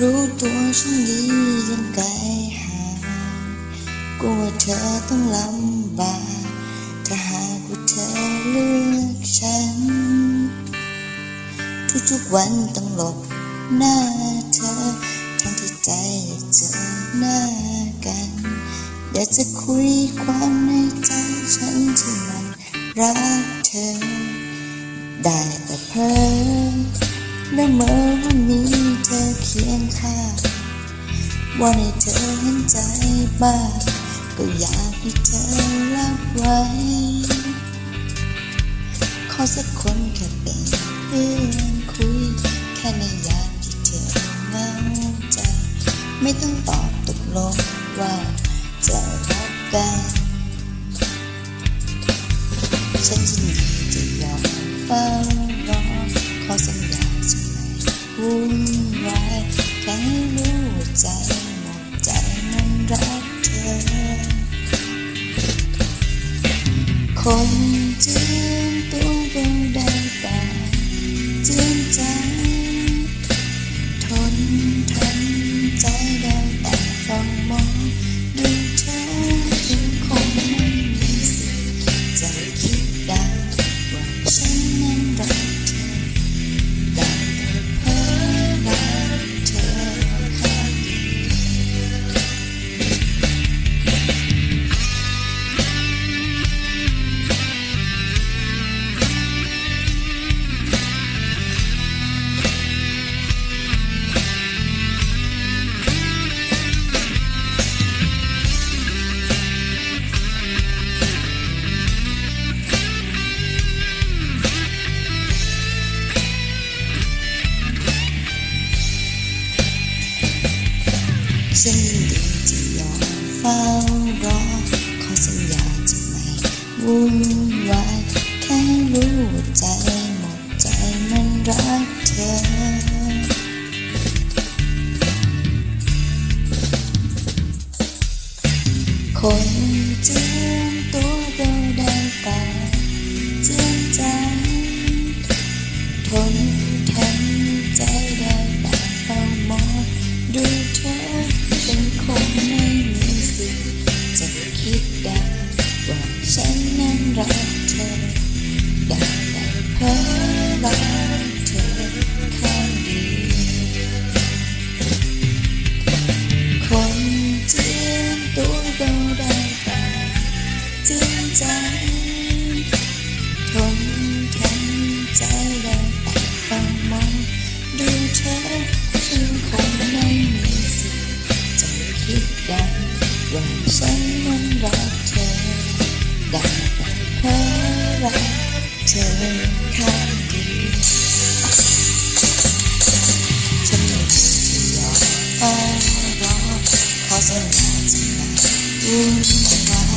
รู้ตัวช่วงนี้ยังไกลห่างกลัวเธอต้องลำบากถ้าหากว่าเธอเลือกฉัน ทุกๆวันต้องหลบหน้าเธอทั้งที่ใจเจอหน้ากัน อยากจะคุยความในใจฉันที่มันรักเธอ ได้แต่เพ้อ และเมื่อวันนี้เธอเคียงข้างว่าให้เธอเห็นใจบ้างก็อยากให้เธอรับไว้ ขอสักคนแค่เป็นเพื่อนคุย แค่ในยามที่เธอเหงาใจ ไม่ต้องตอบตกลงว่าจะรักกันฉันจะ คน ฉันยินดีจะยอมเฝ้ารอ ขอสัญญาจะไม่วุ่นวายแค่รู้ว่าใจหมดใจมันรักเธอคนเจอ รักเธออยากได้เพ้อรักเธอข้างเดียวคนจียมตัวเราได้แต่จริงใจทนทำใจได้ รักเธอข้างเดียวฉันไม่ยอมเฝ้ารอขอสัญญาจะไม่วุ่นวา